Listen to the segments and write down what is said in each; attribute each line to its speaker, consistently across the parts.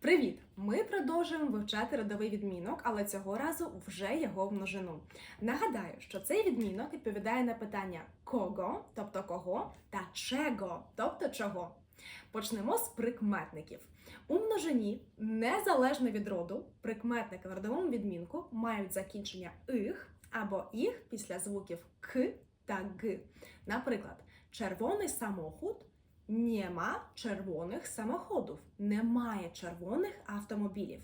Speaker 1: Привіт! Ми продовжуємо вивчати родовий відмінок, але цього разу вже його в множину. Нагадаю, що цей відмінок відповідає на питання кого, тобто кого, та чего, тобто чого. Почнемо з прикметників. У множині, незалежно від роду, прикметники в родовому відмінку мають закінчення их або їх після звуків к та г. Наприклад, червоний самохід Нема червоних самоходів, немає червоних автомобілів.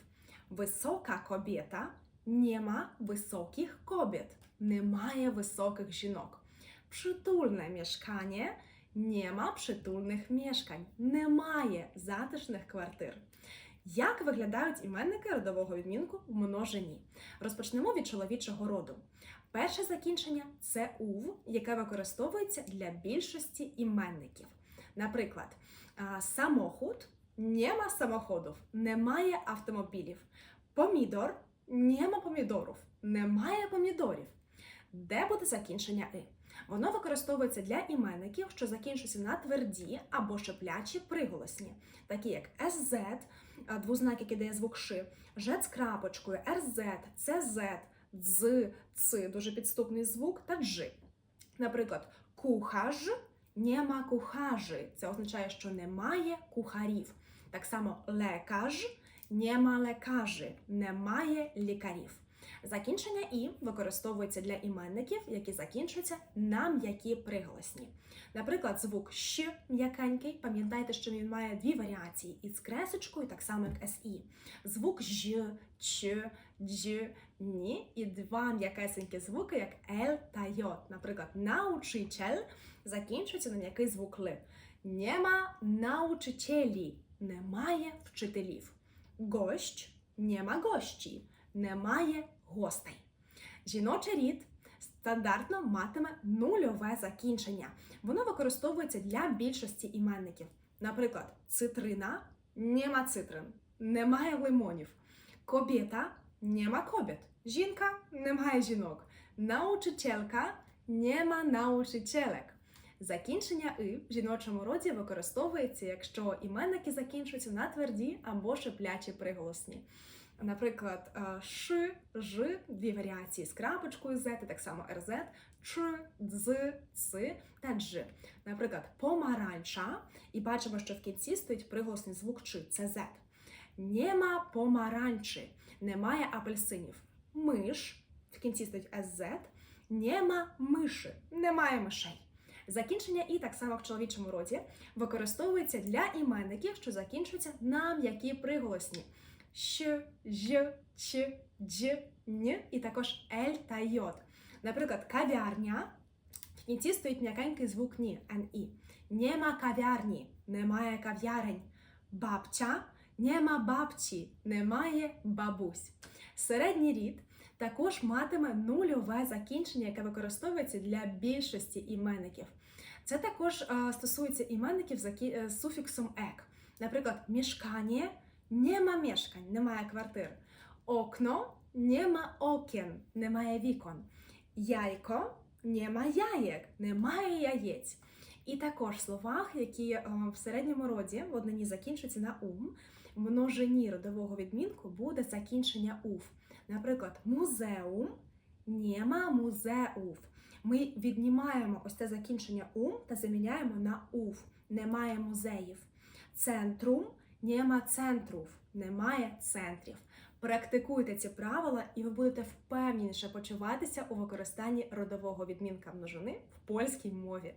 Speaker 1: Висока кобєта, нема високих кобєт, немає високих жінок. Przytulne mieszkanie, нема przytulnych mieszkań, немає затишних квартир. Як виглядають іменники родового відмінку в множині? Розпочнемо від чоловічого роду. Перше закінчення це ув, яке використовується для більшості іменників. Наприклад, а, самохід нема самоходів, немає автомобілів. Помідор нема помідорів, немає помідорів. Де буде закінчення и? Воно використовується для іменників, що закінчуються на тверді або шиплячі приголосні, такі як СЗ, а, двознак, який дає звук ши, Ж з крапочкою, РЗ, ЦЗ, дз, ц, дуже підступний звук та джи. Наприклад, кухаж нема кухажі. Це означає, що немає кухарів. Так само лекаж, нема лекажі, немає лікарів. Закінчення і використовується для іменників, які закінчуються на м'які приголосні. Наприклад, звук щ м'якенький. Пам'ятайте, що він має дві варіації із кресочкою, так само як СІ. Звук ж, ч, дж, ні, і два м'якесенькі звуки, як Л та Й. Наприклад, научитель закінчується на м'який звук Л. Нема научителі, немає вчителів. Гощ, нема гощі, немає гостей. Жіночий рід стандартно матиме нульове закінчення. Воно використовується для більшості іменників. Наприклад, цитрина нема цитрин, немає лимонів. Кобєта нема кобєт. Жінка немає жінок. Научителька нема научителек. Закінчення и в жіночому роді використовується, якщо іменники закінчуються на тверді або шиплячі приголосні. Наприклад, е, ш, ж, дві варіації з крапочкою з, так само рз, ч, дз, ц та дж. Наприклад, помаранча, і бачимо, що в кінці стоїть приголосний звук ч, це з. Нема помаранчі, немає апельсинів. Миш, в кінці стоїть СЗ, нема миші, немає мишей. Закінчення і так само в чоловічому роді використовується для іменників, що закінчуються на м'які приголосні щ, ж, ч, дж, н і також ель та йод. Наприклад, кав'ярня в кінці стоїть м'якенький звук ні, ні. Нема кав'ярні, немає кав'ярень. Бабча, нема бабчі, немає бабусь. Середній рід також матиме нульове закінчення, яке використовується для більшості іменників. Це також е, стосується іменників е, з суфіксом ек. Наприклад, мішкання нема мешкань, немає квартир. Окно нема окен, немає вікон. Яйко нема яєк, немає яєць. І також в словах, які е, в середньому роді в однині закінчуються на ум, множині родового відмінку буде закінчення ув. Наприклад, музеум нема музеув. Ми віднімаємо ось це закінчення ум та заміняємо на ув. Немає музеїв. Центрум нема центрув, немає центрів. Практикуйте ці правила, і ви будете впевненіше почуватися у використанні родового відмінка множини в польській мові.